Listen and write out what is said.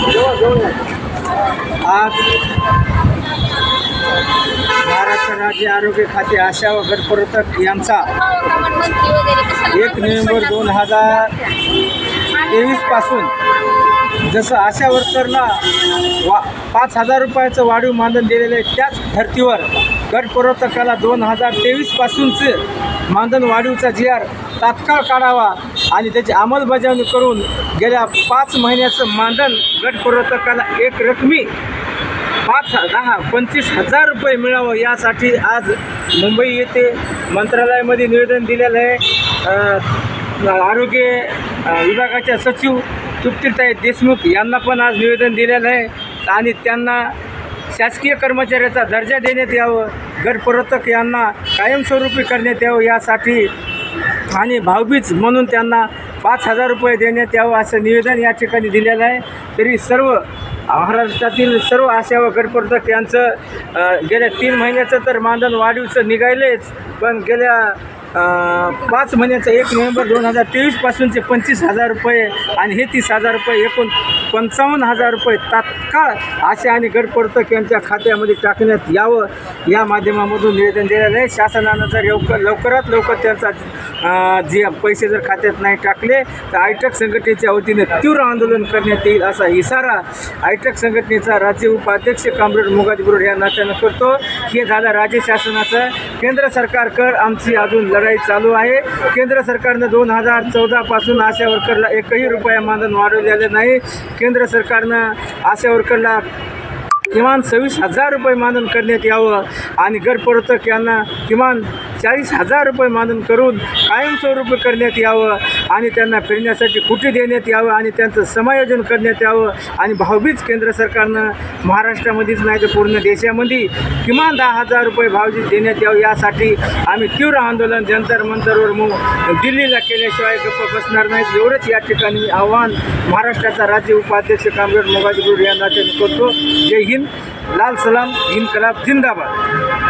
आज महाराष्ट्र राज्य आरोग्य खाते आशा व गटप्रवर्तक यांचा एक नोव्हेंबर दोन हजार तेवीसपासून जसं आशा वर्करला वा पाच हजार रुपयाचं वाढीव मानधन दिलेलं आहे त्याच धर्तीवर गटप्रवर्तकाला दोन हजार तेवीसपासूनचं मानधन वाढीवचा जी आर तात्काळ काढावा आणि त्याची अंमलबजावणी करून गेल्या पाच महिन्याचं मानधन गट प्रवर्तकाला एक रकमी पाच दहा पंचवीस हजार रुपये मिळावं यासाठी आज मुंबई येथे मंत्रालयामध्ये निवेदन दिलेलं आहे. आरोग्य विभागाच्या सचिव तृप्तीताई देशमुख यांना पण आज निवेदन दिलेलं आहे. आणि त्यांना शासकीय कर्मचाऱ्याचा दर्जा देण्यात यावं गट प्रवर्तक यांना कायमस्वरूपी करण्यात यावं यासाठी आणि भावबीज म्हणून त्यांना पाच हजार रुपये देण्यात यावं असं निवेदन या ठिकाणी दिलेलं आहे. तरी सर्व महाराष्ट्रातील सर्व आशा व गटप्रवर्तक यांचं गेल्या तीन महिन्याचं तर मानधन वाढीवचं निघायलेच पण गेल्या पाच महिन्याचं एक नोव्हेंबर दोन हजार तेवीसपासूनचे पंचवीस हजार रुपये आणि हे तीस हजार रुपये एकूण पंचावन्न हजार रुपये तात्काळ आशा आणि गटप्रवर्तक यांच्या खात्यामध्ये टाकण्यात यावं. या माध्यमामधून निवेदन दिलेलं आहे शासनानं जर लवकर लवकरात लवकर त्यांचा जे पैसे जर खात्यात नाही टाकले तर आयटक संघटनेच्या वतीने तीव्र आंदोलन करण्यात येईल असा इशारा आयटक संघटनेचा राज्य उपाध्यक्ष कामरेड मुगाजी बुरुड या नात्यानं करतो. हे झालं राज्य शासनाचं. केंद्र सरकारकर आमची अजून लढाई चालू आहे. केंद्र सरकारनं दोन हजार चौदापासून आशा वर्करला एकही रुपया मानधन वाढवलेलं नाही. केंद्र सरकारनं आशा वर्करला किमान सव्वीस हजार रुपये मानधन करण्यात यावं आणि गटप्रवर्तक यांना किमान चाळीस हजार रुपये मानधन करून कायमस्वरूपी करण्यात यावं आणि त्यांना फिरण्यासाठी कुठे देण्यात यावं आणि त्यांचं समायोजन करण्यात यावं आणि भावबीज केंद्र सरकारनं महाराष्ट्रामध्येच नाही तर पूर्ण देशामध्ये किमान दहा हजार रुपये भावबीज देण्यात यावं यासाठी आम्ही तीव्र आंदोलन जंतर मंतरवर मग दिल्लीला केल्याशिवाय गप्प बसणार नाहीत एवढंच या ठिकाणी आव्हान महाराष्ट्राचा राज्य उपाध्यक्ष कामरेड मोगाजी गुरु यांना करतो. जय हिंद लाल सलाम इन्कलाब जिंदाबाद.